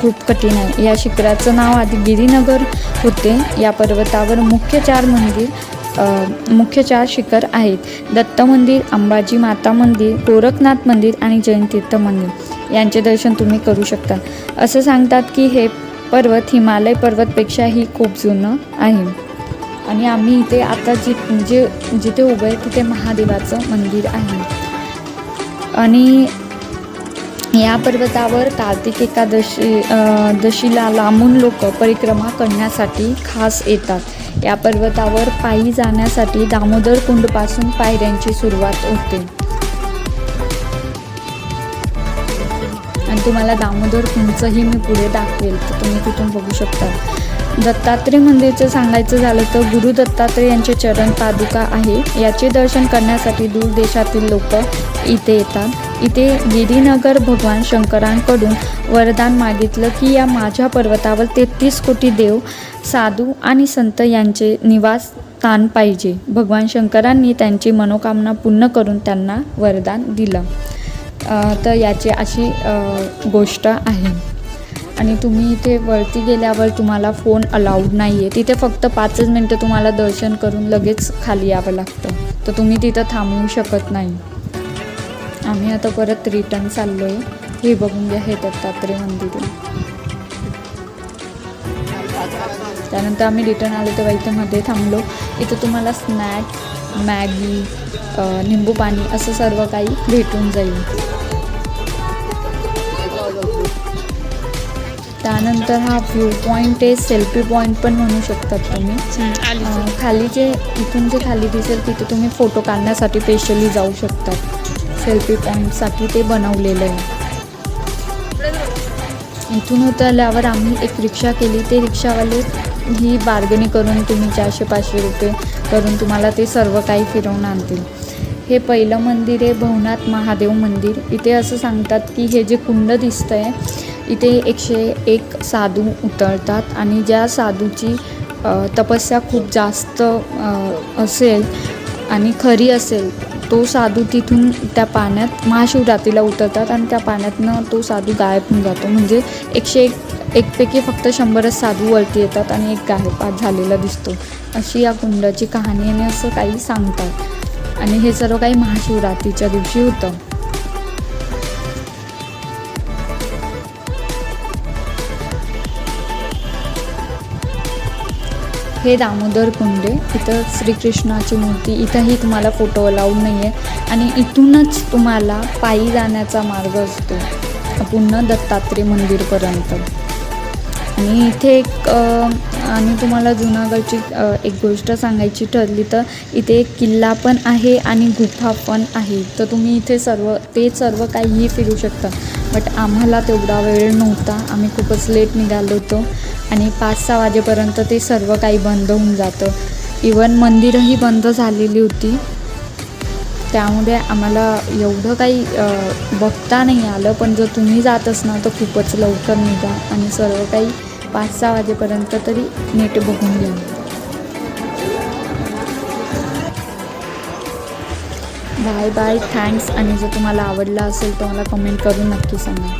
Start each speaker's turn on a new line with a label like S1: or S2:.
S1: खूप कठीण आहे. या शिखराचं नाव आधी गिरीनगर होते. या पर्वतावर मुख्य चार मंदिर मुख्य चार शिखर आहेत. दत्त मंदिर अंबाजी माता मंदिर गोरखनाथ मंदिर आणि जैन तीर्थ मंदिर. यांचे दर्शन तुम्ही करू शकता. असं सांगतात की हे पर्वत हिमालय पर्वतपेक्षाही खूप जुनं आहे. आणि आम्ही इथे आता जि जे जिथे उभं आहे तिथे महादेवाचं मंदिर आहे. आणि या पर्वतावर कार्तिक एकादशी दशीला लांबून लोक परिक्रमा करण्यासाठी खास येतात. या पर्वतावर पायी जाण्यासाठी दामोदर कुंडपासून पायऱ्यांची सुरुवात होते. आणि तुम्हाला दामोदर कुंडचंही मी पुढे दाखवेल तर तुम्ही तिथून बघू शकता. दत्तात्रय मंदिरचं सांगायचं झालं तर गुरु दत्तात्रय यांचे चरण पादुका आहे. याचे दर्शन करण्यासाठी दूर देशातील लोक इथे येतात. इथे गिरीनगर भगवान शंकरांकडून वरदान मागितलं की या माझ्या पर्वतावर तेहतीस कोटी देव साधू आणि संत यांचे निवास स्थान पाहिजे. भगवान शंकरांनी त्यांची मनोकामना पूर्ण करून त्यांना वरदान दिलं. तर याची अशी गोष्ट आहे. आणि तुम्ही इथे वरती गेल्यावर तुम्हाला फोन अलाउड नाही आहे तिथे फक्त पाचच मिनटं तुम्हाला दर्शन करून लगेच खाली यावं लागतं. तर तुम्ही तिथं थांबवू शकत नाही. आम्ही आता परत रिटर्न चाललो आहे हे बघून घ्या हे दत्तात्रय मंदिर. त्यानंतर आम्ही रिटर्न आलो तेव्हा इथे मध्ये थांबलो. इथं तुम्हाला स्नॅक मॅगी निंबू पाणी असं सर्व काही भेटून जाईल. त्यानंतर हा व्ह्यू पॉईंट आहे सेल्फी पॉईंट पण म्हणू शकतात तुम्ही. खाली जे इथून जे खाली दिसेल तिथे तुम्ही फोटो काढण्यासाठी स्पेशली जाऊ शकतात. सेल्फी पॉईंटसाठी ते बनवलेलं आहे. इथून उतरल्यावर आम्ही एक रिक्षा केली. ते रिक्षावाले ही बार्गनी करून तुम्ही चारशे पाचशे रुपये करून तुम्हाला ते सर्व काही फिरवून आणतील. हे पहिलं मंदिर आहे भवनाथ महादेव मंदिर. इथे असं सांगतात की हे जे कुंड दिसतं आहे इथे एकशे एक साधू उतरतात आणि ज्या साधूची तपस्या खूप जास्त असेल आणि खरी असेल तो साधू तिथून त्या पाण्यात महाशिवरात्रीला उतरतात आणि त्या पाण्यातनं तो साधू गायब होऊन जातो. म्हणजे एकशे एक एकपैकी फक्त शंभरच साधू वरती येतात आणि एक गायब झालेला दिसतो. अशी या कुंडाची कहाणी आणि असं काही सांगतात. आणि हे सर्व काही महाशिवरात्रीच्या दिवशी होतं. हे दामोदर कुंडे इथं श्रीकृष्णाची मूर्ती इथंही तुम्हाला फोटो अलाउड नाही आहे आणि इथूनच तुम्हाला पायी जाण्याचा मार्ग असतो पुन्हा दत्तात्रय मंदिरपर्यंत. आणि इथे एक आणि तुम्हाला जुनागडची एक गोष्ट सांगायची ठरली तर इथे एक किल्ला पण आहे आणि गुफा पण आहे. तर तुम्ही इथे सर्व ते सर्व काहीही फिरू शकता. बट आम्हाला तेवढा वेळ नव्हता. आम्ही खूपच लेट निघालो होतो. आणि पाच सहा वाजेपर्यंत ते सर्व काही बंद होऊन जातं. इवन मंदिरंही बंद झालेली होती. त्यामुळे आम्हाला एवढं काही बघता नाही आलं. पण जर तुम्ही जात असणार तर खूपच लवकर निघा आणि सर्व काही पाच सहा वाजेपर्यंत तरी नीट बघून घ्या. बाय बाय थँक्स आणि जर तुम्हाला आवडला असेल तर मला कमेंट करून नक्की सांगा.